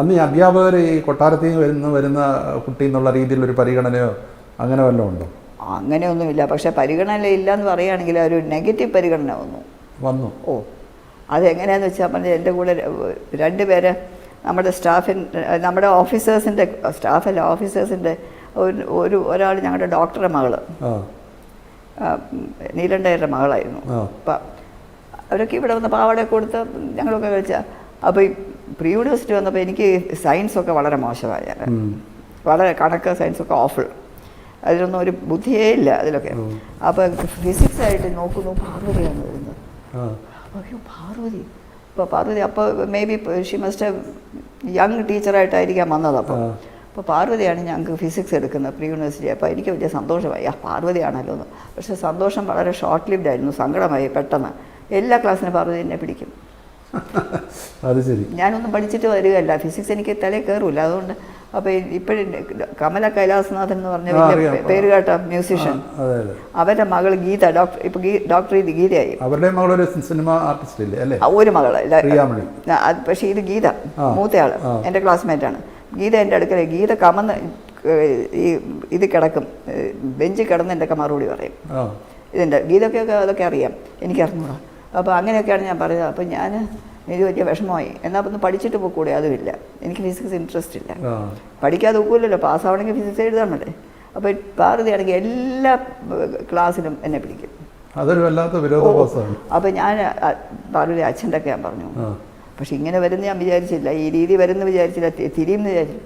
അന്ന് ഈ അധ്യാപകർ ഈ കൊട്ടാരത്തിൽ നിന്ന് വരുന്ന കുട്ടി എന്നുള്ള രീതിയിലൊരു പരിഗണനയോ അങ്ങനെ വല്ലതും ഉണ്ടോ? അങ്ങനെയൊന്നുമില്ല. പക്ഷെ പരിഗണന ഇല്ല എന്ന് പറയുകയാണെങ്കിൽ ഒരു നെഗറ്റീവ് പരിഗണന വന്നു. വന്നു. ഓ അതെങ്ങനെയാന്ന് വെച്ചാൽ പറഞ്ഞാൽ എന്റെ കൂടെ രണ്ടുപേരെ പേര് നമ്മുടെ സ്റ്റാഫിൻ നമ്മുടെ ഓഫീസേഴ്സിന്റെ സ്റ്റാഫല്ല ഓഫീസേഴ്സിന്റെ ഒരു ഒരു ഒരാൾ ഞങ്ങളുടെ ഡോക്ടറുടെ മകൾ നീലണ്ടയുടെ മകളായിരുന്നു. അപ്പം അവരൊക്കെ ഇവിടെ വന്ന് പാവാട കൊടുത്ത് ഞങ്ങളൊക്കെ കഴിച്ചാൽ അപ്പോൾ പ്രീ യൂണിവേഴ്സിറ്റി വന്നപ്പോൾ എനിക്ക് സയൻസൊക്കെ വളരെ മോശമായ. വളരെ കണക്ക് സയൻസൊക്കെ ഓഫിൾ അതിലൊന്നും ഒരു ബുദ്ധിയേ ഇല്ല അതിലൊക്കെ. അപ്പോൾ ഫിസിക്സ് ആയിട്ട് നോക്കുന്നു പാർവതിയാണ് വരുന്നത് അയ്യോ പാർവതി. അപ്പൊ പാർവതി അപ്പോൾ may be she must young ടീച്ചറായിട്ടായിരിക്കാം വന്നത് അപ്പോൾ അപ്പൊ അപ്പോൾ പാർവതിയാണ് ഞങ്ങൾക്ക് ഫിസിക്സ് എടുക്കുന്നത് പ്രീ യൂണിവേഴ്സിറ്റി. അപ്പോൾ എനിക്ക് വലിയ സന്തോഷമായി. ആ പാർവതിയാണല്ലോ എന്ന്. പക്ഷേ സന്തോഷം വളരെ ഷോർട്ട് ലിവ്ഡ് ആയിരുന്നു സങ്കടമായി പെട്ടെന്ന്. എല്ലാ ക്ലാസ്സിനും പാർവതി എന്നെ പിടിക്കും. അത് ശരി. ഞാനൊന്നും പഠിച്ചിട്ട് വരികയല്ല. ഫിസിക്സ് എനിക്ക് തലേ കയറൂല അതുകൊണ്ട് അപ്പോൾ ഇപ്പോഴും കമല കൈലാസനാഥൻ എന്ന് പറഞ്ഞ വലിയ പേര് കേട്ട മ്യൂസിഷ്യൻ അവരുടെ മകൾ ഗീത ഡോക്ടർ ഇപ്പൊ ഡോക്ടർ ഇത് ഗീതയായി. അവരുടെ മകൾ ഒരു സിനിമ ആർട്ടിസ്റ്റ് ഇല്ലേ അല്ലേ? ഒരു മകൾ. പക്ഷേ ഇത് ഗീത. മൂത്തയാൾ. എന്റെ ക്ലാസ്മേറ്റ് ആണ്. ഗീത എന്റെ അടുക്കല ഗീത കമന്ന് ഈ ഇത് കിടക്കും. ബെഞ്ച് കിടന്ന് എന്റെ ഒക്കെ മറുപടി പറയും. ഇതിന്റെ ഇതിന്റെ ഗീതയ്ക്കൊക്കെ അതൊക്കെ അറിയാം. എനിക്ക് അറിഞ്ഞൂടാ അപ്പോൾ അങ്ങനെയൊക്കെയാണ് ഞാൻ പറയുന്നത്. അപ്പോൾ ഞാൻ എനിക്ക് വലിയ വിഷമമായി. എന്നാൽ അപ്പം ഒന്ന് പഠിച്ചിട്ട് പോയിക്കൂടെ അതുമില്ല. എനിക്ക് ഫിസിക്സ് ഇൻട്രസ്റ്റ് ഇല്ല. പഠിക്കാതെ ഒക്കില്ലല്ലോ. പാസ്സാവണമെങ്കിൽ ഫിസിക്സ് എഴുതാമല്ലേ അപ്പോൾ ഭാരതിയാണെങ്കിൽ എല്ലാ ക്ലാസ്സിലും എന്നെ പിടിക്കും. അതൊരു വല്ലാത്ത വിരോധാഭാസമാണ് അപ്പോൾ ഞാൻ പാർവതി അച്ഛന്റെ ഒക്കെ ഞാൻ പറഞ്ഞു. പക്ഷെ ഇങ്ങനെ വരുന്ന ഞാൻ വിചാരിച്ചില്ല. ഈ രീതി വരുന്ന വിചാരിച്ചില്ല. തിരിയുമെന്ന് വിചാരിച്ചു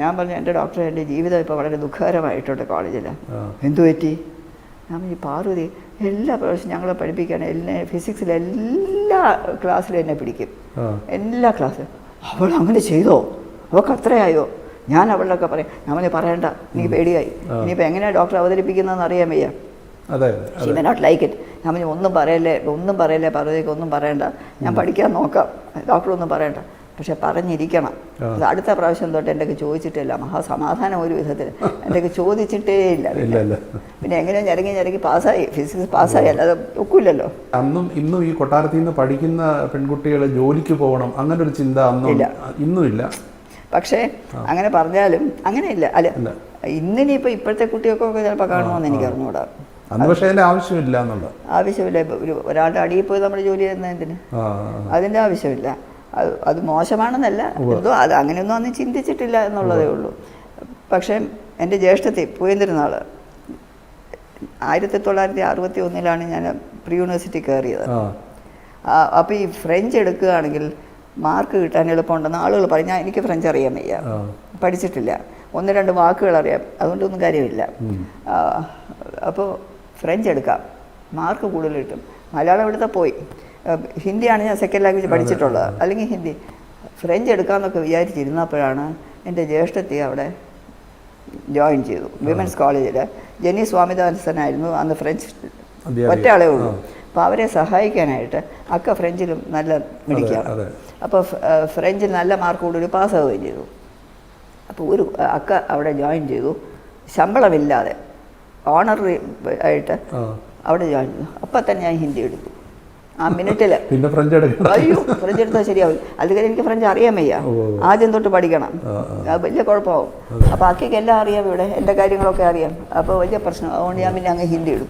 ഞാൻ പറഞ്ഞു എന്റെ ഡോക്ടറെ എന്റെ ജീവിതം ഇപ്പോൾ വളരെ ദുഃഖകരമായിട്ടുണ്ട് കോളേജിൽ. എന്തു പറ്റി? ഞാൻ ഈ പാർവതി എല്ലാ പ്രാവശ്യം ഞങ്ങളെ പഠിപ്പിക്കാൻ എന്നെ ഫിസിക്സിൽ എല്ലാ ക്ലാസ്സിലും എന്നെ പിടിക്കും. എല്ലാ ക്ലാസ്സിലും അവൾ അങ്ങനെ ചെയ്തോ? അവൾക്ക് അത്രയായോ? ഞാൻ അവളൊക്കെ പറയും ഞാൻ പറയണ്ട നീ പേടിയായി. നീ ഇനിയിപ്പോൾ എങ്ങനെയാണ് ഡോക്ടർ അവതരിപ്പിക്കുന്നതെന്ന് അറിയാൻ വയ്യ. She may not like it ഞാൻ പറഞ്ഞു ഒന്നും പറയല്ലേ ഒന്നും പറയല്ലേ പാർവതിക്ക് ഒന്നും പറയണ്ട. ഞാൻ പഠിക്കാൻ നോക്കാം. ഡോക്ടർ ഒന്നും പറയണ്ട. പക്ഷെ പറഞ്ഞിരിക്കണം. അത് അടുത്ത പ്രാവശ്യം തൊട്ട് എന്റെ ചോദിച്ചിട്ടില്ല. മഹാസമാധാനം ഒരു വിധത്തിൽ. എന്റെ ചോദിച്ചിട്ടേ ഇല്ല പിന്നെ. ഇല്ല പിന്നെ എങ്ങനെ ഞരങ്ങി ഞരങ്ങി പാസ്സായി? ഫിസിക്സ് പാസ്സായി. അല്ലാതെ ഒക്കില്ലല്ലോ അന്നും ഇന്നും ഈ കൊട്ടാരത്തിൽ നിന്ന് പഠിക്കുന്ന പെൺകുട്ടികൾ ജോലിക്ക് പോകണം അങ്ങനെ ഒരു ചിന്ത അന്നും ഇല്ല. ഇന്നും ഇല്ല. പക്ഷേ അങ്ങനെ പറഞ്ഞാലും അങ്ങനെയില്ല അല്ല. ഇന്നിനിപ്പോൾ ഇപ്പോഴത്തെ കുട്ടികൾക്കൊക്കെ ചിലപ്പോൾ കാണുമെന്ന് എനിക്ക് അറിഞ്ഞുകൂടാ അന്ന് പക്ഷേ അതിന്റെ ആവശ്യമില്ല എന്നുള്ളത്. ആവശ്യമില്ല. ഒരു ഒരാളുടെ അടിയിൽ പോയി നമ്മുടെ ജോലി ചെയ്യുന്നതിന് ആ അതിന്റെ ആവശ്യമില്ല. അത് അത് മോശമാണെന്നല്ല. എന്തോ അത് അങ്ങനെയൊന്നും അന്ന് ചിന്തിച്ചിട്ടില്ല എന്നുള്ളതേ ഉള്ളൂ. പക്ഷേ എന്റെ ജ്യേഷ്ഠത്തെ പൂയന്തിരുന്നാൾ ആയിരത്തി തൊള്ളായിരത്തി അറുപത്തി ഒന്നിലാണ് ഞാൻ പ്രീ യൂണിവേഴ്സിറ്റി കയറിയത്. അപ്പോൾ ഈ ഫ്രഞ്ച് എടുക്കുകയാണെങ്കിൽ മാർക്ക് കിട്ടാൻ എളുപ്പമുണ്ടെന്ന് ആളുകൾ പറയും. ഞാൻ എനിക്ക് ഫ്രഞ്ച് അറിയാൻ വയ്യ. പഠിച്ചിട്ടില്ല. ഒന്ന് രണ്ട് വാക്കുകൾ അറിയാം. അതുകൊണ്ടൊന്നും കാര്യമില്ല. അപ്പോൾ ഫ്രഞ്ച് എടുക്കാം. മാർക്ക് കൂടുതൽ കിട്ടും. മലയാളം എടുത്താൽ പോയി. ഹിന്ദിയാണ് ഞാൻ സെക്കൻഡ് ലാംഗ്വേജ് പഠിച്ചിട്ടുള്ളത്. അല്ലെങ്കിൽ ഹിന്ദി. ഫ്രഞ്ച് എടുക്കാമെന്നൊക്കെ വിചാരിച്ചിരുന്നപ്പോഴാണ് എന്റെ ജ്യേഷ്ഠത്തി അവിടെ ജോയിൻ ചെയ്തു. വിമൻസ് കോളേജിൽ ജെന്നി സ്വാമിദാസനായിരുന്നു അന്ന് ഫ്രഞ്ച് ഒറ്റയാളേ ഉള്ളൂ. അപ്പോൾ അവരെ സഹായിക്കാനായിട്ട് അക്ക ഫ്രഞ്ചിലും നല്ല മിടിക്കുകയാണ് അപ്പോൾ ഫ്രഞ്ചിൽ നല്ല മാർക്ക് കൂടുതൽ പാസ്സാവുകയും ചെയ്തു. അപ്പോൾ ഒരു അക്ക അവിടെ ജോയിൻ ചെയ്തു. ശമ്പളമില്ലാതെ ഓണറി ആയിട്ട് അവിടെ ജോയിൻ ചെയ്തു. അപ്പം തന്നെ ഞാൻ ഹിന്ദി എടുത്തു. ആ മിനിറ്റിൽ പിന്നെ ഫ്രഞ്ച് അയ്യോ ഫ്രഞ്ച് എടുത്താൽ ശരിയാവില്ല. അതുകാര്യം എനിക്ക് ഫ്രഞ്ച് അറിയാൻ വയ്യ. ആദ്യം തൊട്ട് പഠിക്കണം. വലിയ കുഴപ്പമാവും. അപ്പോൾ അക്കയ്ക്ക് എല്ലാം അറിയാം ഇവിടെ. എന്റെ കാര്യങ്ങളൊക്കെ അറിയാം. അപ്പോൾ വലിയ പ്രശ്നം. അതുകൊണ്ട് ഞാൻ പിന്നെ അങ്ങ് ഹിന്ദി എടുത്തു